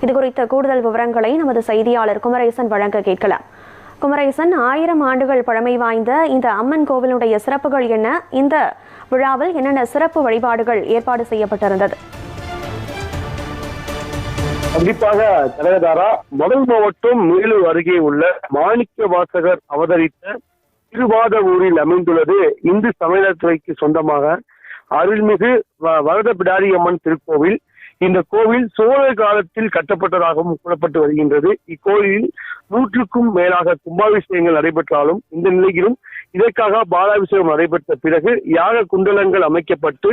இது குறித்த கூடுதல் விவரங்களை நமது செய்தியாளர் குமரேசன் வழங்க கேட்கலாம். குமரேசன் ஆயிரம் ஆண்டுகள் பழமை வாய்ந்த இந்த அம்மன் கோவிலுடைய சிறப்புகள் என்ன? இந்த விழாவில் என்னென்ன சிறப்பு வழிபாடுகள் ஏற்பாடு செய்யப்பட்டிருந்தது? கண்டிப்பாக தலைவதாரா முதல் மாவட்டம் மேலூர் அருகே உள்ள மாணிக்க வாசகர் அவதரித்த திருவாத ஊரில் அமைந்துள்ளது இந்து சமயத்துறைக்கு சொந்தமாக அருள்மிகு வ- வரத பிடாரி அம்மன் திருக்கோவில் இந்த கோவில் சோழர் காலத்தில் கட்டப்பட்டதாகவும் கூறப்பட்டு வருகின்றது. இக்கோயிலில் நூற்றுக்கும் மேலாக கும்பாபிஷேகங்கள் நடைபெற்றாலும் இந்த நிலையிலும் இதற்காக பாலாபிஷேகம் நடைபெற்ற பிறகு யாக குண்டலங்கள் அமைக்கப்பட்டு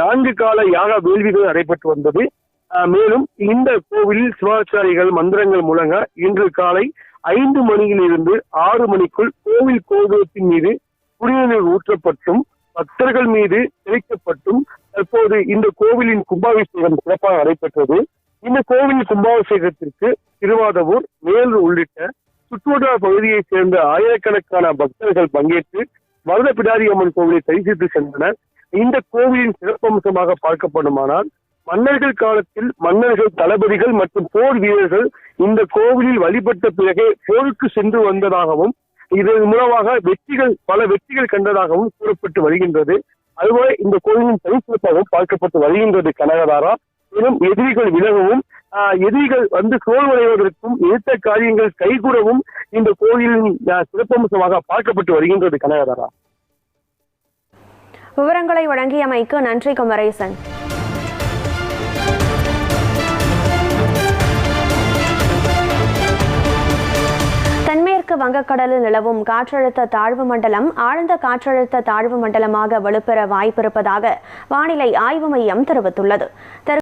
நான்கு கால யாக வேள்விகள் நடைபெற்று வந்தது. மேலும் இந்த கோவிலில் சிவாச்சாரிகள் மந்திரங்கள் முழங்க இன்று காலை ஐந்து மணியிலிருந்து ஆறு மணிக்குள் கோவில் கோபுரத்தின் மீது குடிநீர் ஊற்றப்பட்டும் பக்தர்கள் மீது தெளிக்கப்பட்டும் தற்போது இந்த கோவிலின் கும்பாபிஷேகம் சிறப்பாக நடைபெற்றது. இந்த கோவில் கும்பாபிஷேகத்திற்கு திருவாதவூர் மேலூர் உள்ளிட்ட சுற்றுவட்டார பகுதியைச் சேர்ந்த ஆயிரக்கணக்கான பக்தர்கள் பங்கேற்று வரத பிடாரி அம்மன் கோவிலை தரிசித்து சென்றனர். இந்த கோவிலின் சிறப்பம்சமாக பார்க்கப்படுமானால் மன்னர்கள் காலத்தில் மன்னர்கள் தளபதிகள் மற்றும் போர் வீரர்கள் இந்த கோவிலில் வழிபட்ட பிறகே போருக்கு சென்று வந்ததாகவும் இதன் மூலமாக வெற்றிகள் பல வெற்றிகள் கண்டதாகவும் கூறப்பட்டு வருகின்றது. அதுபோல இந்த கோவிலின் தனிச்சிறப்பாகவும் பார்க்கப்பட்டு வருகின்றது கனகதாரா. மேலும் எதிரிகள் விலகவும் ஆஹ், எதிரிகள் வந்து சோல்வடைவதற்கும் எடுத்த காரியங்கள் கைகூடவும் இந்த கோயிலின் சிறப்பம்சமாக பார்க்கப்பட்டு வருகின்றது கனகதாரா. விவரங்களை வழங்கியமைக்கு நன்றி குமரேசன். தென்மேற்கு வங்கக்கடலில் நிலவும் காற்றழுத்த தாழ்வு மண்டலம் ஆழ்ந்த காற்றழுத்த தாழ்வு மண்டலமாக வலுப்பெற வாய்ப்பிருப்பதாக வானிலை ஆய்வு மையம் தெரிவித்துள்ளது.